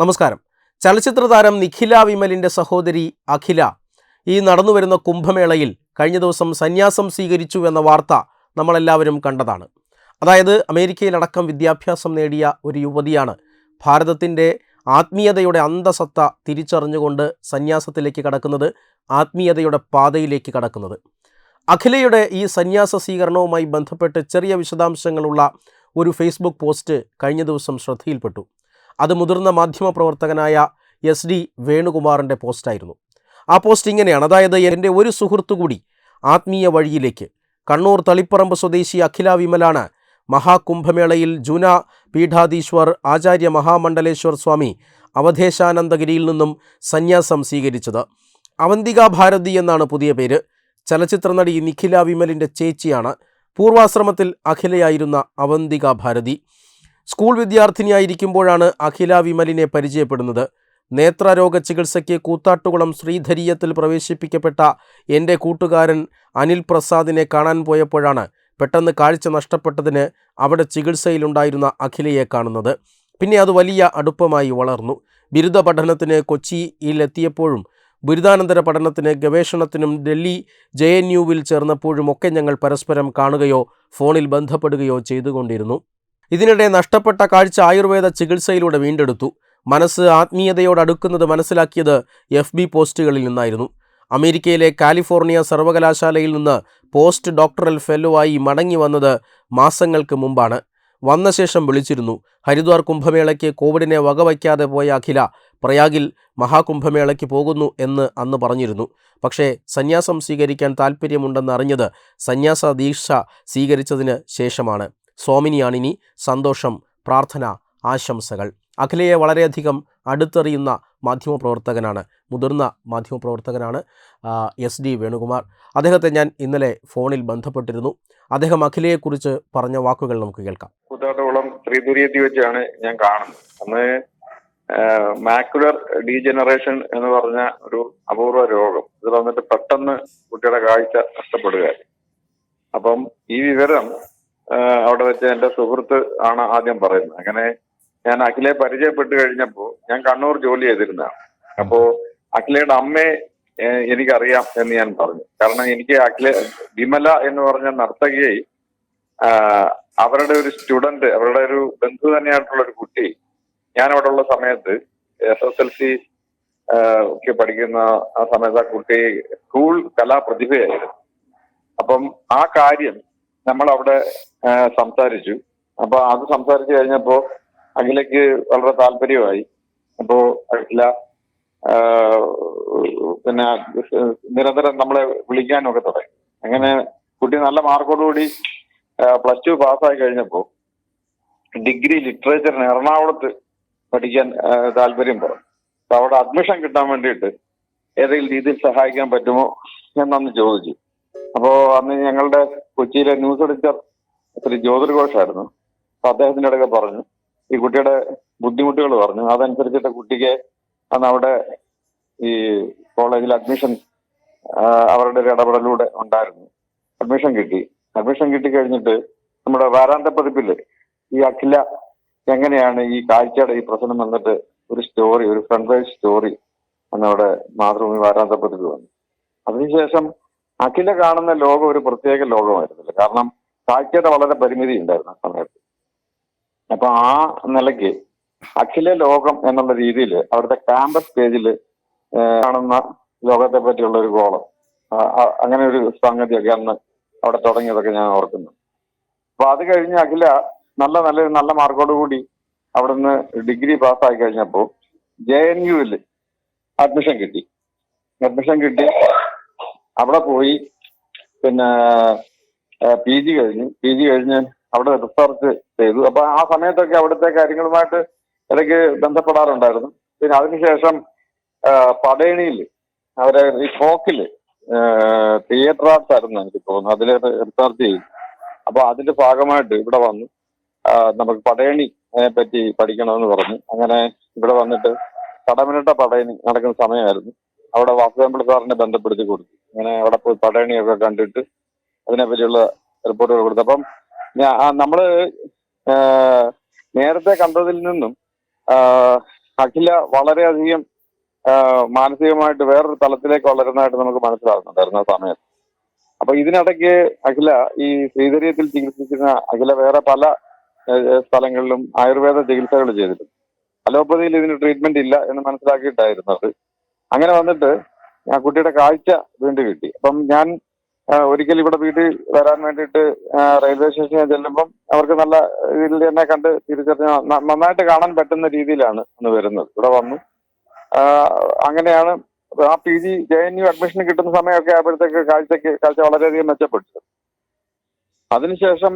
നമസ്കാരം. ചലച്ചിത്ര താരം നിഖില വിമലിന്റെ സഹോദരി അഖില ഈ നടന്നുവരുന്ന കുംഭമേളയിൽ കഴിഞ്ഞ ദിവസം സന്യാസം സ്വീകരിച്ചു എന്ന വാർത്ത നമ്മളെല്ലാവരും കണ്ടതാണ്. അതായത് അമേരിക്കയിലടക്കം വിദ്യാഭ്യാസം നേടിയ ഒരു യുവതിയാണ്. ഭാരതത്തിന്റെ ആത്മീയതയുടെ അന്തസത്ത തിരിച്ചറിഞ്ഞുകൊണ്ട് സന്യാസത്തിലേക്ക് കടക്കുന്നത് ആത്മീയതയുടെ പാതയിലേക്ക് കടക്കുന്നത്. അഖിലയുടെ ഈ സന്യാസ സ്വീകരണവുമായി ബന്ധപ്പെട്ട് ചെറിയ വിശദാംശങ്ങളുള്ള ഒരു ഫേസ്ബുക്ക് പോസ്റ്റ് കഴിഞ്ഞ ദിവസം ശ്രദ്ധയിൽപ്പെട്ടു. അത് മുതിർന്ന മാധ്യമപ്രവർത്തകനായ എസ് ഡി വേണുകുമാറിന്റെ പോസ്റ്റായിരുന്നു. ആ പോസ്റ്റ് ഇങ്ങനെയാണ്. അതായത് എന്റെ ഒരു സുഹൃത്തു കൂടി ആത്മീയ വഴിയിലേക്ക് കണ്ണൂർ തളിപ്പറമ്പ് സ്വദേശി അഖില വിമലാണ് മഹാകുംഭമേളയിൽ ജൂന പീഠാധീശ്വർ ആചാര്യ മഹാമണ്ഡലേശ്വർ സ്വാമി അവധേശാനന്ദഗിരിയിൽ നിന്നും സന്യാസം സ്വീകരിച്ചത്. അവന്തിക ഭാരതി എന്നാണ് പുതിയ പേര്. ചലച്ചിത്ര നടി നിഖില വിമലിന്റെ ചേച്ചിയാണ്. പൂർവാശ്രമത്തിൽ അഖിലയായിരുന്ന അവന്തിക ഭാരതി. സ്കൂൾ വിദ്യാർത്ഥിനിയായിരിക്കുമ്പോഴാണ് അഖില വിമലിനെ പരിചയപ്പെടുന്നത്. നേത്രരോഗ ചികിത്സയ്ക്ക് കൂത്താട്ടുകുളം ശ്രീധരീയത്തിൽ പ്രവേശിപ്പിക്കപ്പെട്ട എന്റെ കൂട്ടുകാരൻ അനിൽ പ്രസാദിനെ കാണാൻ പോയപ്പോഴാണ് പെട്ടെന്ന് കാഴ്ച നഷ്ടപ്പെട്ടതിന് അവിടെ ചികിത്സയിലുണ്ടായിരുന്ന അഖിലയെ കാണുന്നത്. പിന്നെ അത് വലിയ അടുപ്പമായി വളർന്നു. ബിരുദ പഠനത്തിന് കൊച്ചിയിലെത്തിയപ്പോഴും ബിരുദാനന്തര പഠനത്തിന് ഗവേഷണത്തിനും ഡൽഹി ജെ എൻ യുവിൽ ചേർന്നപ്പോഴും ഒക്കെ ഞങ്ങൾ പരസ്പരം കാണുകയോ ഫോണിൽ ബന്ധപ്പെടുകയോ ചെയ്തുകൊണ്ടിരുന്നു. ഇതിനിടെ നഷ്ടപ്പെട്ട കാഴ്ച ആയുർവേദ ചികിത്സയിലൂടെ വീണ്ടെടുത്തു. മനസ്സ് ആത്മീയതയോട് അടുക്കുന്നത് മനസ്സിലാക്കിയത് എഫ് ബി പോസ്റ്റുകളിൽ നിന്നായിരുന്നു. അമേരിക്കയിലെ കാലിഫോർണിയ സർവകലാശാലയിൽ നിന്ന് പോസ്റ്റ് ഡോക്ടറൽ ഫെല്ലോ ആയി മടങ്ങി വന്നത് മാസങ്ങൾക്ക് മുമ്പാണ്. വന്ന ശേഷം വിളിച്ചിരുന്നു. ഹരിദ്വാർ കുംഭമേളയ്ക്ക് കോവിഡിനെ വകവയ്ക്കാതെ പോയ അഖില പ്രയാഗിൽ മഹാകുംഭമേളയ്ക്ക് പോകുന്നു എന്ന് അന്ന് പറഞ്ഞിരുന്നു. പക്ഷേ സന്യാസം സ്വീകരിക്കാൻ താല്പര്യമുണ്ടെന്ന് അറിഞ്ഞത് സന്യാസ ദീക്ഷ സ്വീകരിച്ചതിന് ശേഷമാണ്. സ്വാമിനിയാണിനി സന്തോഷം പ്രാർത്ഥന ആശംസകൾ. അഖിലയെ വളരെയധികം അടുത്തറിയുന്ന മാധ്യമപ്രവർത്തകനാണ് മുതിർന്ന മാധ്യമപ്രവർത്തകനാണ് എസ് ഡി വേണുകുമാർ. അദ്ദേഹത്തെ ഞാൻ ഇന്നലെ ഫോണിൽ ബന്ധപ്പെട്ടിരുന്നു. അദ്ദേഹം അഖിലയെക്കുറിച്ച് പറഞ്ഞ വാക്കുകൾ നമുക്ക് കേൾക്കാം. കൂത്താട്ടോളം ത്രിതുര്യത്തിൽ വെച്ചാണ് ഞാൻ കാണുന്നത്. അന്ന് മാക്കുലർ ഡീജനറേഷൻ എന്ന് പറഞ്ഞ ഒരു അപൂർവ രോഗം. ഇത് വന്നിട്ട് പെട്ടെന്ന് കുട്ടിയുടെ കാഴ്ച നഷ്ടപ്പെടുകയായിരുന്നു അപ്പം ഈ വിവരം അവിടെ വെച്ച് എന്റെ സുഹൃത്ത് ആണ് ആദ്യം പറയുന്നത്. അങ്ങനെ ഞാൻ അഖിലയെ പരിചയപ്പെട്ട് കഴിഞ്ഞപ്പോ ഞാൻ കണ്ണൂർ ജോലി ചെയ്തിരുന്നതാണ് അപ്പോ അഖിലയുടെ അമ്മയെ എനിക്കറിയാം എന്ന് ഞാൻ പറഞ്ഞു. കാരണം എനിക്ക് അഖില വിമല എന്ന് പറഞ്ഞ നർത്തകിയെ അവരുടെ ഒരു സ്റ്റുഡന്റ് അവരുടെ ഒരു ബന്ധു തന്നെയായിട്ടുള്ള ഒരു കുട്ടി ഞാൻ അവിടെ ഉള്ള സമയത്ത് എസ് എസ് എൽ സി ഒക്കെ പഠിക്കുന്ന ആ സമയത്ത് ആ കുട്ടി സ്കൂൾ കലാപ്രതിഭയായിരുന്നു. അപ്പം ആ കാര്യം നമ്മൾ അവിടെ സംസാരിച്ചു. അപ്പൊ അത് സംസാരിച്ചു കഴിഞ്ഞപ്പോ അഖിലയ്ക്ക് വളരെ താല്പര്യമായി. അപ്പോ അഖില പിന്നെ നിരന്തരം നമ്മളെ വിളിക്കാനൊക്കെ തുടങ്ങി. അങ്ങനെ കുട്ടി നല്ല മാർക്കോടുകൂടി പ്ലസ് ടു പാസ്സായി കഴിഞ്ഞപ്പോ ഡിഗ്രി ലിറ്ററേച്ചറിന് എറണാകുളത്ത് പഠിക്കാൻ താല്പര്യം പറഞ്ഞു. അപ്പൊ അവിടെ അഡ്മിഷൻ കിട്ടാൻ വേണ്ടിയിട്ട് ഏതെങ്കിലും രീതിയിൽ സഹായിക്കാൻ പറ്റുമോ എന്നൊന്ന് ചോദിച്ചു. അപ്പോ അന്ന് ഞങ്ങളുടെ കൊച്ചിയിലെ ന്യൂസ് എഡിറ്റർ ശ്രീ ജ്യോതിർ ഘോഷായിരുന്നു അപ്പൊ അദ്ദേഹത്തിന്റെ ഇടയ്ക്ക് പറഞ്ഞു. ഈ കുട്ടിയുടെ ബുദ്ധിമുട്ടുകൾ പറഞ്ഞു. അതനുസരിച്ചിട്ട് കുട്ടിക്ക് അന്ന് അവിടെ ഈ കോളേജിൽ അഡ്മിഷൻ അവരുടെ ഒരു ഇടപെടലൂടെ ഉണ്ടായിരുന്നു. അഡ്മിഷൻ കിട്ടി. അഡ്മിഷൻ കിട്ടി കഴിഞ്ഞിട്ട് നമ്മുടെ വാരാന്ത പതിപ്പിൽ ഈ അഖില എങ്ങനെയാണ് ഈ കാഴ്ചയുടെ ഈ പ്രശ്നം വന്നിട്ട് ഒരു സ്റ്റോറി ഒരു ഫ്രണ്ട് പേജ് സ്റ്റോറി അന്നവിടെ മാതൃഭൂമി വാരാന്ത പതിപ്പ് വന്നു. അതിനുശേഷം അഖില കാണുന്ന ലോകം ഒരു പ്രത്യേക ലോകമായിരുന്നില്ല. കാരണം കാഴ്ചയുടെ വളരെ പരിമിതി ഉണ്ടായിരുന്നു ആ സമയത്ത്. അപ്പൊ ആ നിലയ്ക്ക് അഖില ലോകം എന്നുള്ള രീതിയിൽ അവിടുത്തെ ക്യാമ്പസ് പേജിൽ കാണുന്ന ലോകത്തെ പറ്റിയുള്ള ഒരു ഗോളം അങ്ങനെ ഒരു സംഗതിയൊക്കെ അന്ന് അവിടെ തുടങ്ങിയതൊക്കെ ഞാൻ ഓർക്കുന്നു. അപ്പൊ അത് കഴിഞ്ഞ് അഖില നല്ല നല്ല നല്ല മാർക്കോട് കൂടി അവിടുന്ന് ഡിഗ്രി പാസ്സായി കഴിഞ്ഞപ്പോൾ ജെ എൻ യുവിൽ അഡ്മിഷൻ കിട്ടി. അഡ്മിഷൻ കിട്ടി. അവിടെ പോയി പിന്നെ പി ജി കഴിഞ്ഞു. പി ജി കഴിഞ്ഞ് അവിടെ റിസർച്ച് ചെയ്തു. അപ്പൊ ആ സമയത്തൊക്കെ അവിടുത്തെ കാര്യങ്ങളുമായിട്ട് ഇടയ്ക്ക് ബന്ധപ്പെടാറുണ്ടായിരുന്നു. പിന്നെ അതിനുശേഷം പടയണിയിൽ അവരെ ഈ ഫോക്കിൽ തിയേറ്റർ ആർട്സ് ആയിരുന്നു എനിക്ക് തോന്നുന്നു അതിൽ റിസർച്ച് ചെയ്തു. അപ്പൊ അതിന്റെ ഭാഗമായിട്ട് ഇവിടെ വന്നു. നമുക്ക് പടയണി പറ്റി പഠിക്കണമെന്ന് പറഞ്ഞു. അങ്ങനെ ഇവിടെ വന്നിട്ട് കടമിനിട്ട പടയണി നടക്കുന്ന സമയമായിരുന്നു. അവിടെ വാസുദേവൻപിള്ള സാറിനെ ബന്ധപ്പെടുത്തി കൊടുത്തു. അങ്ങനെ അവിടെ പോയി പടയണിയൊക്കെ കണ്ടിട്ട് അതിനെപ്പറ്റിയുള്ള റിപ്പോർട്ടുകൾ കൊടുത്തു. അപ്പം നമ്മൾ നേരത്തെ കണ്ടതിൽ നിന്നും അഖില വളരെയധികം മാനസികമായിട്ട് വേറൊരു തലത്തിലേക്ക് വളരുന്നതായിട്ട് നമുക്ക് മനസ്സിലാകുന്നുണ്ടായിരുന്നു സമയത്ത്. അപ്പൊ ഇതിനിടയ്ക്ക് അഖില ഈ ശ്രീധരീയത്തിൽ ചികിത്സിക്കുന്ന അഖില വേറെ പല സ്ഥലങ്ങളിലും ആയുർവേദ ചികിത്സകൾ ചെയ്തിട്ടുണ്ട്. അലോപ്പതിയിൽ ഇതിന് ട്രീറ്റ്മെന്റ് ഇല്ല എന്ന് മനസ്സിലാക്കിയിട്ടായിരുന്നു അത്. അങ്ങനെ വന്നിട്ട് ആ കുട്ടിയുടെ കാഴ്ച വീണ്ടും കിട്ടി. അപ്പം ഞാൻ ഒരിക്കൽ ഇവിടെ വീട്ടിൽ വരാൻ വേണ്ടിയിട്ട് റെയിൽവേ സ്റ്റേഷനിൽ ചെല്ലുമ്പം അവർക്ക് നല്ല രീതിയിൽ എന്നെ കണ്ട് തിരിച്ചറിഞ്ഞ നന്നായിട്ട് കാണാൻ പറ്റുന്ന രീതിയിലാണ് അന്ന് വരുന്നത്. ഇവിടെ വന്നു. അങ്ങനെയാണ് ആ P G J N U admission കിട്ടുന്ന സമയമൊക്കെ ആയപ്പോഴത്തേക്ക് കാഴ്ചക്ക് കാഴ്ച വളരെയധികം മെച്ചപ്പെട്ടു. അതിനുശേഷം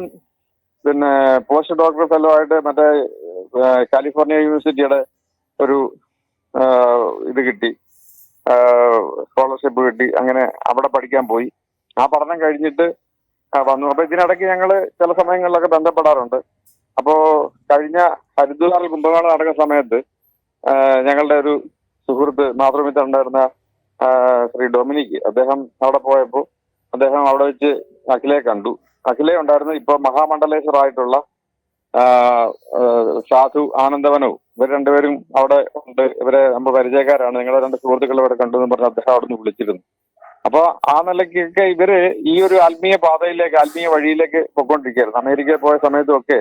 പിന്നെ പോസ്റ്റ് ഡോക്ടർ ഫെലോ ആയിട്ട് മറ്റേ കാലിഫോർണിയ യൂണിവേഴ്സിറ്റിയുടെ ഒരു ഇത് കിട്ടി. സ്കോളർഷിപ്പ് കിട്ടി. അങ്ങനെ അവിടെ പഠിക്കാൻ പോയി. ആ പഠനം കഴിഞ്ഞിട്ട് വന്നു. അപ്പൊ ഇതിനിടയ്ക്ക് ഞങ്ങൾ ചില സമയങ്ങളിലൊക്കെ ബന്ധപ്പെടാറുണ്ട്. അപ്പോ കഴിഞ്ഞ ഹരിദ്വാറിൽ കുംഭമേള നടക്കുന്ന സമയത്ത് ഞങ്ങളുടെ ഒരു സുഹൃത്ത് മാതൃമിത്ര ഉണ്ടായിരുന്ന ശ്രീ ഡൊമിനിക് അദ്ദേഹം അവിടെ പോയപ്പോൾ അദ്ദേഹം അവിടെ വെച്ച് അഖിലയെ കണ്ടു. അഖിലയെ ഉണ്ടായിരുന്നു ഇപ്പൊ ആ, സാധു ആനന്ദവനവും ഇവർ രണ്ടുപേരും അവിടെ ഉണ്ട്. ഇവരെ നമ്മൾ പരിചയക്കാരാണ്. നിങ്ങളെ രണ്ട് സുഹൃത്തുക്കൾ ഇവിടെ കണ്ടു എന്ന് പറഞ്ഞ് അദ്ദേഹം അവിടെ നിന്ന് വിളിച്ചിരുന്നു. അപ്പൊ ആ നിലയ്ക്കൊക്കെ ഇവർ ഈ ഒരു ആത്മീയ പാതയിലേക്ക് ആത്മീയ വഴിയിലേക്ക് പൊയ്ക്കൊണ്ടിരിക്കുകയായിരുന്നു. അമേരിക്കയിൽ പോയ സമയത്തുമൊക്കെ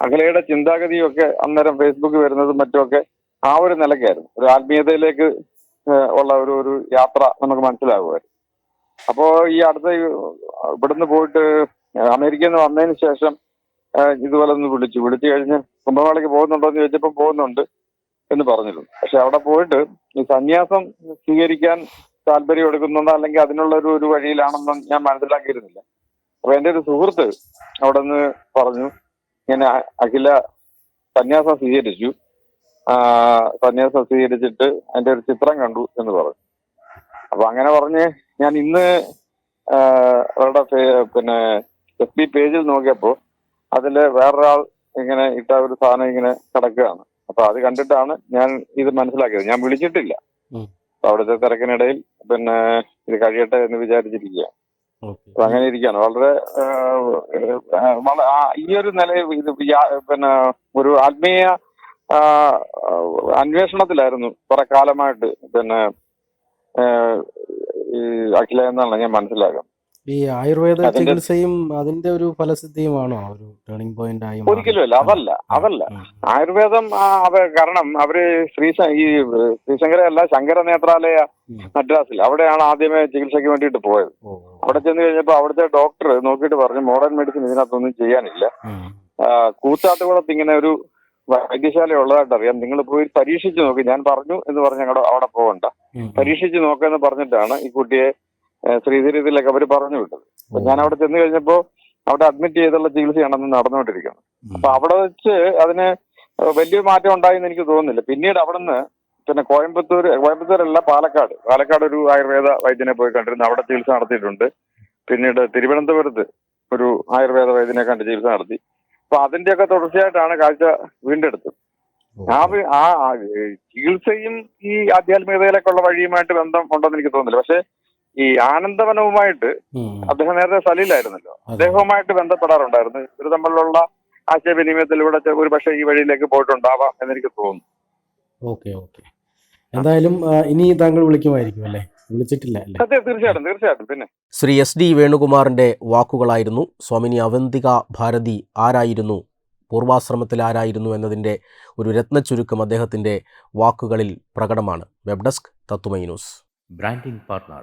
അഖിലയുടെ ചിന്താഗതിയൊക്കെ അന്നേരം ഫേസ്ബുക്ക് വരുന്നതും മറ്റുമൊക്കെ ആ ഒരു നിലയ്ക്കായിരുന്നു. ഒരു ആത്മീയതയിലേക്ക് ഉള്ള ഒരു ഒരു യാത്ര നമുക്ക് മനസ്സിലാകുമായിരുന്നു. അപ്പോ ഈ അടുത്ത ഇവിടുന്ന് പോയിട്ട് അമേരിക്കയിൽ നിന്ന് വന്നതിന് ശേഷം ഇതുപോലെ ഒന്ന് വിളിച്ചു. വിളിച്ചു കഴിഞ്ഞ് കുംഭമേളയ്ക്ക് പോകുന്നുണ്ടോ എന്ന് ചോദിച്ചപ്പോൾ പോകുന്നുണ്ട് എന്ന് പറഞ്ഞിരുന്നു. പക്ഷെ അവിടെ പോയിട്ട് ഈ സന്യാസം സ്വീകരിക്കാൻ താല്പര്യം എടുക്കുന്നുണ്ടോ അല്ലെങ്കിൽ അതിനുള്ള ഒരു ഒരു വഴിയിലാണെന്നും ഞാൻ മനസ്സിലാക്കിയിരുന്നില്ല. അപ്പൊ എന്റെ ഒരു സുഹൃത്ത് അവിടെ നിന്ന് പറഞ്ഞു ഇങ്ങനെ അഖില സന്യാസം സ്വീകരിച്ചു. ആ, സന്യാസം സ്വീകരിച്ചിട്ട് അതിന്റെ ഒരു ചിത്രം കണ്ടു എന്ന് പറഞ്ഞു. അപ്പൊ അങ്ങനെ പറഞ്ഞ് ഞാൻ ഇന്ന് അവരുടെ പിന്നെ എഫ് ബി പേജിൽ നോക്കിയപ്പോ അതിൽ വേറൊരാൾ ഇങ്ങനെ ഇട്ട ഒരു സാധനം ഇങ്ങനെ കിടക്കുകയാണ്. അപ്പൊ അത് കണ്ടിട്ടാണ് ഞാൻ ഇത് മനസ്സിലാക്കിയത്. ഞാൻ വിളിച്ചിട്ടില്ല. അവിടുത്തെ തിരക്കിനിടയിൽ പിന്നെ ഇത് കഴിയട്ടെ എന്ന് വിചാരിച്ചിരിക്കുകയാണ്. അപ്പൊ അങ്ങനെ ഇരിക്കുകയാണ്. വളരെ ഈ ഒരു നിലയിൽ ഇത് പിന്നെ ഒരു ആത്മീയ അന്വേഷണത്തിലായിരുന്നു കുറെ കാലമായിട്ട് പിന്നെ ഈ അഖില എന്നാണ് ഞാൻ മനസ്സിലാക്കുന്നത്. ഈ ആയുർവേദ ചികിത്സയും അതിന്റെ ഒരു ഫലസിദ്ധിയുമാണോ? ഒരു ടേണിംഗ് പോയിന്റ് ആയി മാറിയത്? ഒരിക്കലും അല്ല അതല്ല അതല്ല. ആയുർവേദം അവ കാരണം അവർ ശ്രീ ഈ ശ്രീശങ്കര അല്ല ശങ്കര നേത്രാലയ മദ്രാസിൽ അവിടെയാണ് ആദ്യമേ ചികിത്സയ്ക്ക് വേണ്ടിയിട്ട് പോയത്. അവിടെ ചെന്ന് കഴിഞ്ഞപ്പോൾ അവിടുത്തെ ഡോക്ടർ നോക്കിയിട്ട് പറഞ്ഞു മോഡേൺ മെഡിസിൻ ഇതിനകത്തൊന്നും ചെയ്യാനില്ല. കൂത്താട്ടുകുളത്ത് ഇങ്ങനെ ഒരു വൈദ്യശാല ഉള്ളതായിട്ട് അറിയാം. നിങ്ങൾ പോയി പരീക്ഷിച്ച് നോക്കി. ഞാൻ പറഞ്ഞു എന്ന് പറഞ്ഞ് ഞങ്ങളുടെ അവിടെ പോകണ്ട. പരീക്ഷിച്ചു നോക്കാന്ന് പറഞ്ഞിട്ടാണ് ഈ കുട്ടിയെ ശ്രീധരീതിയിലേക്ക് അവർ പറഞ്ഞു വിട്ടത്. അപ്പൊ ഞാൻ അവിടെ ചെന്ന് കഴിഞ്ഞപ്പോ അവിടെ അഡ്മിറ്റ് ചെയ്തുള്ള ചികിത്സയാണ് അന്ന് നടന്നുകൊണ്ടിരിക്കുന്നത്. അപ്പൊ അവിടെ വെച്ച് അതിന് വലിയ മാറ്റം ഉണ്ടായെന്ന് എനിക്ക് തോന്നുന്നില്ല. പിന്നീട് അവിടുന്ന് പിന്നെ കോയമ്പത്തൂർ കോയമ്പത്തൂരല്ല പാലക്കാട്. പാലക്കാട് ഒരു ആയുർവേദ വൈദ്യനെ പോയി കണ്ടിരുന്നു. അവിടെ ചികിത്സ നടത്തിയിട്ടുണ്ട്. പിന്നീട് തിരുവനന്തപുരത്ത് ഒരു ആയുർവേദ വൈദ്യനെ കണ്ട് ചികിത്സ നടത്തി. അപ്പൊ അതിന്റെയൊക്കെ തുടർച്ചയായിട്ടാണ് കാഴ്ച വീണ്ടെടുത്തത്. ആ ചികിത്സയും ഈ ആധ്യാത്മികതയിലേക്കുള്ള വഴിയുമായിട്ട് ബന്ധം ഉണ്ടെന്ന് എനിക്ക് തോന്നുന്നില്ല. പക്ഷെ ഈ ആനന്ദവനവുമായിട്ട്. അദ്ദേഹം നേരത്തെ സലീലായിരുന്നല്ലോ. അദ്ദേഹവുമായിട്ട് ബന്ധപ്പെടാറുണ്ടായിരുന്നു. ഇവർ തമ്മിലുള്ള ആശയവിനിമയത്തിലൂടെ ഒരു പക്ഷേ ഈ വഴിയിലേക്ക് പോയിട്ടുണ്ടാവാം എന്നെനിക്ക് തോന്നുന്നു. Okay okay. എന്തായാലും ഇനി താങ്കൾ വിളിക്കുമായിരിക്കും അല്ലേ? വിളിച്ചിട്ടില്ല തീർച്ചയായിട്ടും തീർച്ചയായിട്ടും. പിന്നെ? ശ്രീ എസ് ഡി വേണുകുമാറിന്റെ വാക്കുകളായിരുന്നു. സ്വാമിനി അവന്തിക ഭാരതി ആരായിരുന്നു? പൂർവാശ്രമത്തിൽ ആരായിരുന്നു എന്നതിന്റെ ഒരു രത്നച്ചുരുക്കം അദ്ദേഹത്തിന്റെ വാക്കുകളിൽ പ്രകടമാണ്. വെബ് ഡെസ്ക് തത്തുമൈ news. Branding partner